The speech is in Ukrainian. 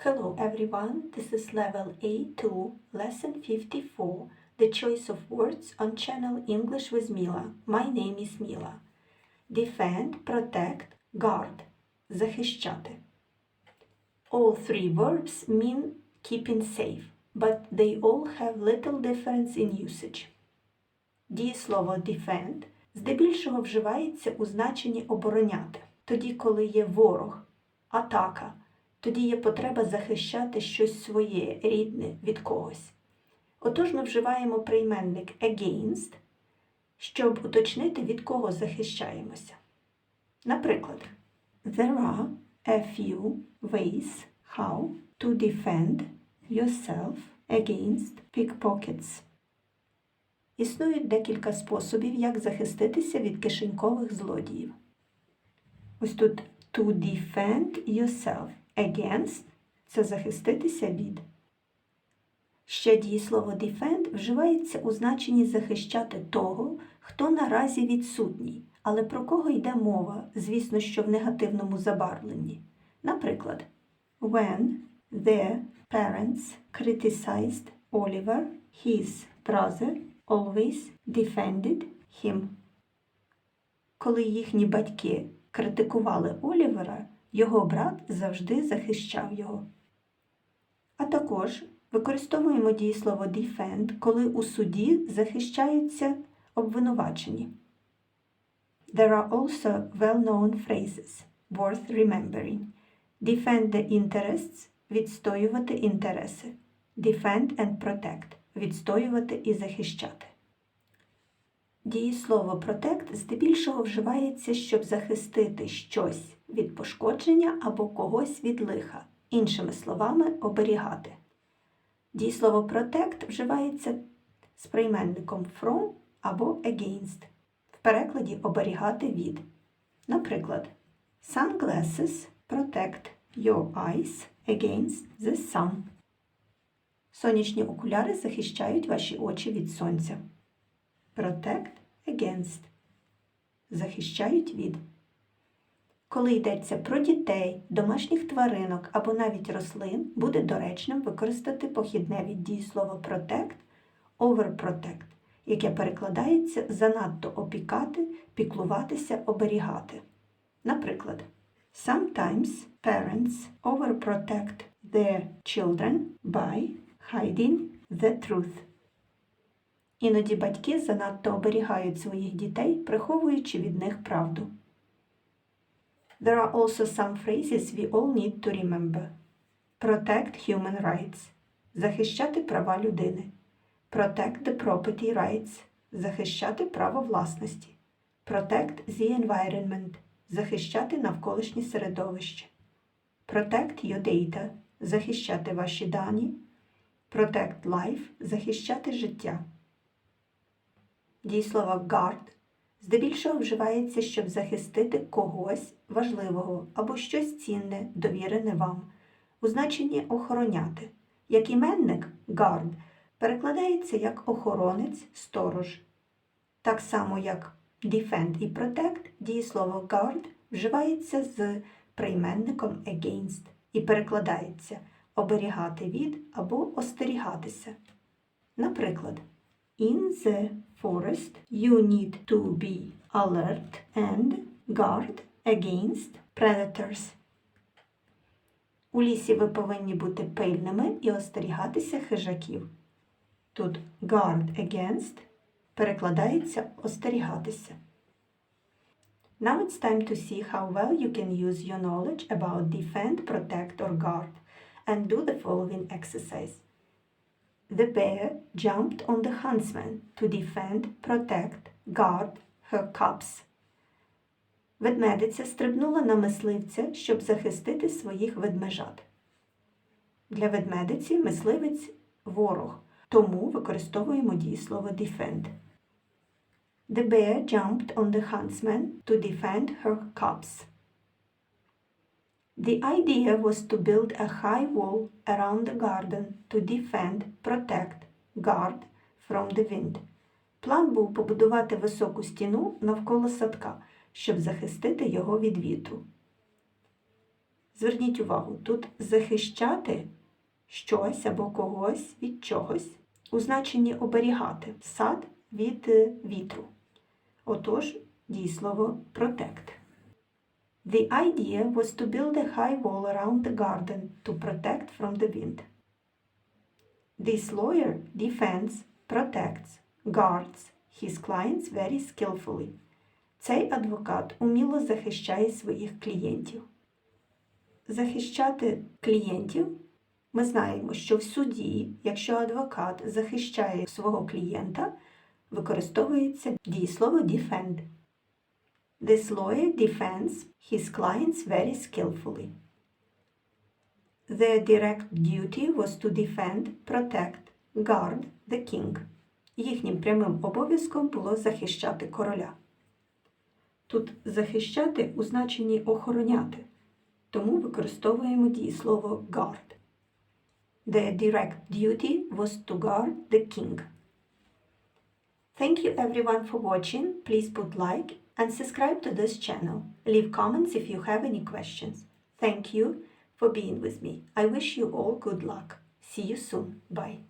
Hello everyone, this is level A2, lesson 54, the choice of words on channel English with Mila. My name is Mila. Defend, protect, guard, захищати. All three verbs mean keeping safe, but they all have little difference in usage. Дієслово defend здебільшого вживається у значенні обороняти, тоді, коли є ворог, атака, тоді є потреба захищати щось своє, рідне від когось. Отож ми вживаємо прийменник against, щоб уточнити, від кого захищаємося. Наприклад, there are a few ways how to defend yourself against pickpockets. Існують декілька способів, як захиститися від кишенькових злодіїв. Ось тут to defend yourself against це захиститися від. Ще дієслово defend вживається у значенні захищати того, хто наразі відсутній, але про кого йде мова, звісно, що в негативному забарвленні. Наприклад, when their parents criticized Oliver, his brother always defended him. Коли їхні батьки критикували Олівера, його брат завжди захищав його. А також використовуємо дієслово defend, коли у суді захищаються обвинувачені. There are also well-known phrases worth remembering. Defend the interests – відстоювати інтереси. Defend and protect – відстоювати і захищати. Дієслово protect здебільшого вживається, щоб захистити щось від пошкодження або когось від лиха, іншими словами, оберігати. Дієслово protect вживається з прийменником from або against, в перекладі оберігати від. Наприклад, sunglasses protect your eyes against the sun. Сонячні окуляри захищають ваші очі від сонця. Protect against. Захищають від. Коли йдеться про дітей, домашніх тваринок або навіть рослин, буде доречним використати похідне від дієслова protect overprotect, яке перекладається занадто опікати, піклуватися, оберігати. Наприклад, sometimes parents overprotect their children by hiding the truth. Іноді батьки занадто оберігають своїх дітей, приховуючи від них правду. There are also some phrases we all need to remember. Protect human rights. Захищати права людини. Protect the property rights. Захищати право власності. Protect the environment. Захищати навколишнє середовище. Protect your data. Захищати ваші дані. Protect life. Захищати життя. Дієслово guard здебільшого вживається, щоб захистити когось важливого або щось цінне, довірене вам, у значенні охороняти. Як іменник guard перекладається як охоронець, сторож. Так само, як defend і protect, дієслово guard вживається з прийменником against і перекладається оберігати від або остерігатися. Наприклад, In the forest, you need to be alert and guard against predators. У лісі ви повинні бути пильними і остерігатися хижаків. Тут guard against перекладається остерігатися. Now it's time to see how well you can use your knowledge about defend, protect or guard and do the following exercise. The bear jumped on the huntsman to defend, protect, guard her cubs. Ведмедиця стрибнула на мисливця, щоб захистити своїх ведмежат. Для ведмедиці мисливець ворог, тому використовуємо дієслово defend. The bear jumped on the huntsman to defend her cubs. The idea was to build a high wall around the garden to defend, protect, guard from the wind. План був побудувати високу стіну навколо садка, щоб захистити його від вітру. Зверніть увагу, тут захищати щось або когось від чогось у значенні оберігати сад від е, вітру. Отож, дієслово protect. The idea was to build a high wall around the garden to protect from the wind. This lawyer defends, protects, guards his clients very skillfully. Цей адвокат уміло захищає своїх клієнтів. Захищати клієнтів ми знаємо, що в суді, якщо адвокат захищає свого клієнта, використовується дієслово defend. This lawyer defends his clients very skillfully. Their direct duty was to defend, protect, guard the king. Їхнім прямим обов'язком було захищати короля. Тут захищати у значенні охороняти, тому використовуємо дієслово guard. Their direct duty was to guard the king. Thank you everyone for watching. Please put like and subscribe to this channel. Leave comments if you have any questions. Thank you for being with me. I wish you all good luck. See you soon. Bye.